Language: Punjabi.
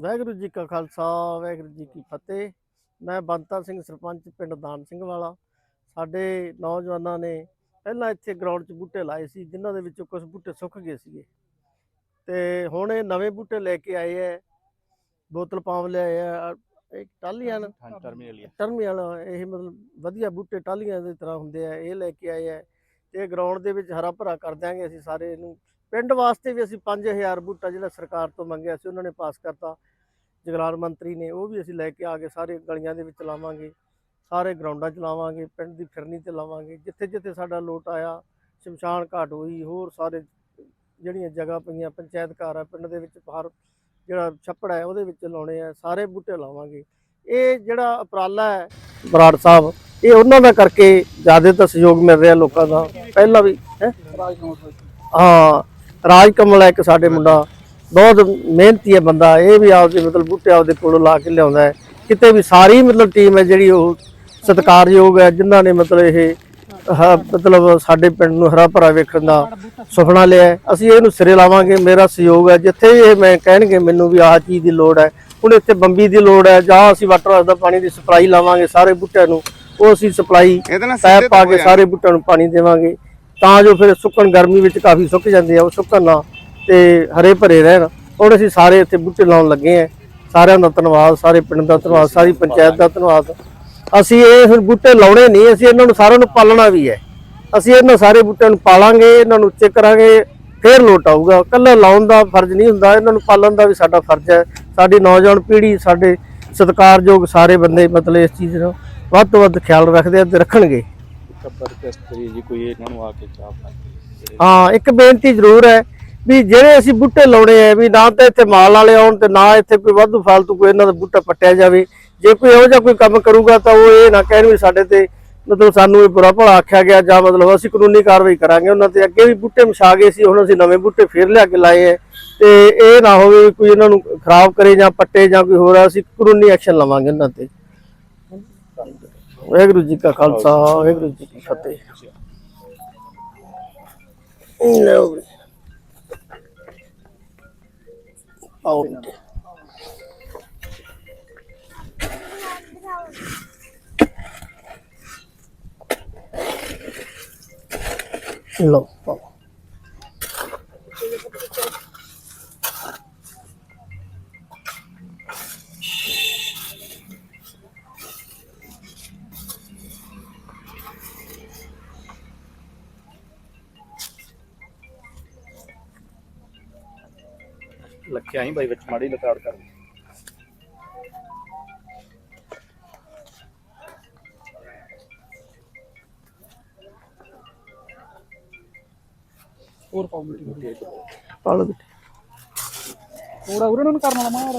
ਵਾਹਿਗੁਰੂ ਜੀ ਕਾ ਖਾਲਸਾ ਵਾਹਿਗੁਰੂ ਜੀ ਕੀ ਫਤਿਹ। ਮੈਂ ਬੰਤਾ ਸਿੰਘ ਸਰਪੰਚ ਪਿੰਡ ਦਾਨ ਸਿੰਘ ਵਾਲਾ। ਸਾਡੇ ਨੌਜਵਾਨਾਂ ਨੇ ਪਹਿਲਾਂ ਇੱਥੇ ਗਰਾਊਂਡ 'ਚ ਬੂਟੇ ਲਾਏ ਸੀ ਜਿਨ੍ਹਾਂ ਦੇ ਵਿੱਚੋਂ ਕੁਝ ਬੂਟੇ ਸੁੱਕ ਗਏ ਸੀਗੇ। ਤੇ ਹੁਣ ਇਹ ਨਵੇਂ ਬੂਟੇ ਲੈ ਕੇ ਆਏ ਐ। ਬੋਤਲ ਪਾਮ ਲਿਆਏ ਆ ਇੱਕ ਟਾਲੀਆਂ ਟਰਮੀਨਲ ਟਰਮੀਨਲ ਇਹ ਮਤਲਬ ਵਧੀਆ ਬੂਟੇ ਟਾਲੀਆਂ ਦੇ ਤਰ੍ਹਾਂ ਹੁੰਦੇ ਆ ਇਹ ਲੈ ਕੇ ਆਏ ਆ ਤੇ ਗਰਾਊਂਡ ਦੇ ਵਿੱਚ ਹਰਾ ਭਰਾ ਕਰ ਦਿਆਂਗੇ ਅਸੀਂ ਸਾਰੇ ਇਹਨੂੰ। ਪਿੰਡ ਵਾਸਤੇ ਵੀ ਅਸੀਂ 5000 ਬੂਟਾ ਜਿਹੜਾ ਸਰਕਾਰ ਤੋਂ ਮੰਗਿਆ ਸੀ, ਉਹਨਾਂ ਨੇ ਪਾਸ ਕਰਤਾ। ਜਗਲਾਲ ਮੰਤਰੀ ਨੇ ਉਹ ਵੀ ਅਸੀਂ ਲੈ ਕੇ ਆ ਕੇ ਸਾਰੇ ਗਲੀਆਂ ਦੇ ਵਿੱਚ ਲਾਵਾਂਗੇ, ਸਾਰੇ ਗਰਾਊਂਡਾਂ 'ਚ ਲਾਵਾਂਗੇ, ਪਿੰਡ ਦੀ ਫਿਰਨੀ ਤੇ ਲਾਵਾਂਗੇ। ਜਿੱਥੇ ਜਿੱਥੇ ਸਾਡਾ ਲੋਟ ਆਇਆ, ਸ਼ਮਸ਼ਾਨ ਘਾਟ ਹੋਈ, ਹੋਰ ਸਾਰੇ ਜਿਹੜੀਆਂ ਜਗ੍ਹਾ ਪਈਆਂ, ਪੰਚਾਇਤ ਘਰ ਆ, ਪਿੰਡ ਦੇ ਵਿੱਚ ਹਰ ਜਿਹੜਾ ਛੱਪੜ ਹੈ, ਉਹਦੇ ਵਿੱਚ ਲਾਉਣੇ ਆ, ਸਾਰੇ ਬੂਟੇ ਲਾਵਾਂਗੇ। ਇਹ ਜਿਹੜਾ ਉਪਰਾਲਾ ਹੈ, ਬਰਾੜ ਸਾਹਿਬ, ਇਹ ਉਹਨਾਂ ਦਾ ਕਰਕੇ ਜ਼ਿਆਦਾ ਤਾਂ ਸਹਿਯੋਗ ਮਿਲ ਰਿਹਾ ਲੋਕਾਂ ਦਾ। ਪਹਿਲਾਂ ਵੀ, ਹੈ? ਹਾਂ ਰਾਜ ਕਮਲ ਹੈ ਇੱਕ ਸਾਡੇ ਮੁੰਡਾ। ਬਹੁਤ ਮਿਹਨਤੀ ਹੈ ਬੰਦਾ। ਇਹ ਵੀ ਆਪਦੇ ਮਤਲਬ ਬੂਟੇ ਆਪਦੇ ਕੋਲੋਂ ਲਾ ਕੇ ਲਿਆਉਂਦਾ ਹੈ। ਕਿਤੇ ਵੀ ਸਾਰੀ ਮਤਲਬ ਟੀਮ ਹੈ ਜਿਹੜੀ ਉਹ ਸਤਿਕਾਰਯੋਗ ਹੈ ਜਿਨ੍ਹਾਂ ਨੇ ਮਤਲਬ ਇਹ ਮਤਲਬ ਸਾਡੇ ਪਿੰਡ ਨੂੰ ਹਰਾ ਭਰਾ ਵੇਖਣ ਦਾ ਸੁਪਨਾ ਲਿਆ। ਅਸੀਂ ਇਹਨੂੰ ਸਿਰੇ ਲਾਵਾਂਗੇ। ਮੇਰਾ ਸਹਿਯੋਗ ਹੈ। ਜਿੱਥੇ ਇਹ ਮੈਂ ਕਹਿਣਗੇ ਮੈਨੂੰ ਵੀ ਆਹ ਚੀਜ਼ ਦੀ ਲੋੜ ਹੈ। ਹੁਣ ਇੱਥੇ ਬੰਬੀ ਦੀ ਲੋੜ ਹੈ। ਜਾਂ ਅਸੀਂ ਵਾਟਰ ਹਾਊਸ ਦਾ ਪਾਣੀ ਦੀ ਸਪਲਾਈ ਲਾਵਾਂਗੇ ਸਾਰੇ ਬੂਟਿਆਂ ਨੂੰ। ਉਹ ਅਸੀਂ ਸਪਲਾਈ ਸਿੱਧੇ ਪਾ ਕੇ ਸਾਰੇ ਬੂਟਿਆਂ ਨੂੰ ਪਾਣੀ ਦੇਵਾਂਗੇ। ਤਾਂ ਜੋ ਫਿਰ ਸੁੱਕਣ ਗਰਮੀ ਵਿੱਚ ਕਾਫੀ ਸੁੱਕ ਜਾਂਦੇ ਆ, ਉਹ ਸੁੱਕਣ ਨਾ, ਤੇ ਹਰੇ ਭਰੇ ਰਹਿਣ। ਹੁਣ ਅਸੀਂ ਸਾਰੇ ਇੱਥੇ ਬੂਟੇ ਲਾਉਣ ਲੱਗੇ ਆ। ਸਾਰਿਆਂ ਦਾ ਧੰਨਵਾਦ, ਸਾਰੇ ਪਿੰਡ ਦਾ ਧੰਨਵਾਦ, ਸਾਰੀ ਪੰਚਾਇਤ ਦਾ ਧੰਨਵਾਦ। ਅਸੀਂ ਇਹ ਹੁਣ ਬੂਟੇ ਲਾਉਣੇ ਨਹੀਂ, ਅਸੀਂ ਇਹਨਾਂ ਨੂੰ ਸਾਰਿਆਂ ਨੂੰ ਪਾਲਣਾ ਵੀ ਹੈ। ਅਸੀਂ ਇਹਨਾਂ ਸਾਰੇ ਬੂਟਿਆਂ ਨੂੰ ਪਾਲਾਂਗੇ, ਇਹਨਾਂ ਨੂੰ ਉੱਚੇ ਕਰਾਂਗੇ, ਫੇਰ ਲੋਟ ਆਊਗਾ। ਇਕੱਲਾ ਲਾਉਣ ਦਾ ਫਰਜ਼ ਨਹੀਂ ਹੁੰਦਾ, ਇਹਨਾਂ ਨੂੰ ਪਾਲਣ ਦਾ ਵੀ ਸਾਡਾ ਫਰਜ਼ ਹੈ। ਸਾਡੀ ਨੌਜਵਾਨ ਪੀੜ੍ਹੀ, ਸਾਡੇ ਸਤਿਕਾਰਯੋਗ ਸਾਰੇ ਬੰਦੇ ਮਤਲਬ ਇਸ ਚੀਜ਼ ਨੂੰ ਵੱਧ ਤੋਂ ਵੱਧ ਖਿਆਲ ਰੱਖਦੇ ਆ ਤੇ ਰੱਖਣਗੇ। ਜ਼ਬਰਦਸਤ ਜੀ ਕੋਈ ਇਹਨਾਂ ਨੂੰ ਆ ਕੇ ਚਾਹ ਪਾਣੀ ਹਾਂ, ਇੱਕ ਬੇਨਤੀ ਜ਼ਰੂਰ ਹੈ ਵੀ ਜਿਹੜੇ ਅਸੀਂ ਬੂਟੇ ਲਾਉਣੇ ਆ, ਵੀ ਨਾ ਤਾਂ ਇੱਥੇ ਮਾਲ ਵਾਲੇ ਆਉਣ ਤੇ ਨਾ ਇੱਥੇ ਕੋਈ ਵਾਧੂ ਫਾਲਤੂ ਕੋਈ ਇਹਨਾਂ ਦਾ ਬੂਟਾ ਪੱਟਿਆ ਜਾਵੇ। ਜੇ ਕੋਈ ਇਹੋ ਜਿਹਾ ਕੋਈ ਕੰਮ ਕਰੂਗਾ ਤਾਂ ਉਹ ਇਹ ਨਾ ਕਹਿਣ ਵੀ ਸਾਡੇ ਤੇ ਮਤਲਬ ਸਾਨੂੰ ਇਹ ਬੁਰਾ ਭਲਾ ਆਖਿਆ ਗਿਆ ਜਾਂ ਮਤਲਬ ਅਸੀਂ ਕਾਨੂੰਨੀ ਕਾਰਵਾਈ ਕਰਾਂਗੇ। ਉਹਨਾਂ ਤੇ ਅੱਗੇ ਵੀ ਬੂਟੇ ਮਛਾ ਗਏ ਸੀ, ਹੁਣ ਅਸੀਂ ਨਵੇਂ ਬੂਟੇ ਫੇਰ ਲਿਆ ਕੇ ਲਾਏ ਐ ਤੇ ਇਹ ਨਾ ਹੋਵੇ ਵੀ ਕੋਈ ਇਹਨਾਂ ਨੂੰ ਖਰਾਬ ਕਰੇ ਜਾਂ ਪੱਟੇ ਜਾਂ ਕੋਈ ਹੋਰ, ਅਸੀਂ ਕਾਨੂੰਨੀ ਐਕਸ਼ਨ ਲਵਾਂਗੇ ਇਹਨਾਂ ਤੇ। ਵਾਹਿਗੁਰੂ ਜੀ ਕਾ ਖਾਲਸਾ ਵਾਹਿਗੁਰੂ ਜੀ ਕੀ ਫਤਿਹ ਲਓ ਵੀ। ਲਓ ਪਾਓ। ਲੱਖਿਆ ਹੀ ਬਾਈ ਵਿੱਚ ਮਾੜੀ ਲਤਾੜ ਕਰ ਹੋਰ ਪਾਉ ਮਿੱਟੀ। ਪਾ ਲਓ ਬੇਟੇ ਥੋੜਾ ਉਰੇ ਨੂੰ ਕਰਨਾ ਮਾੜਾ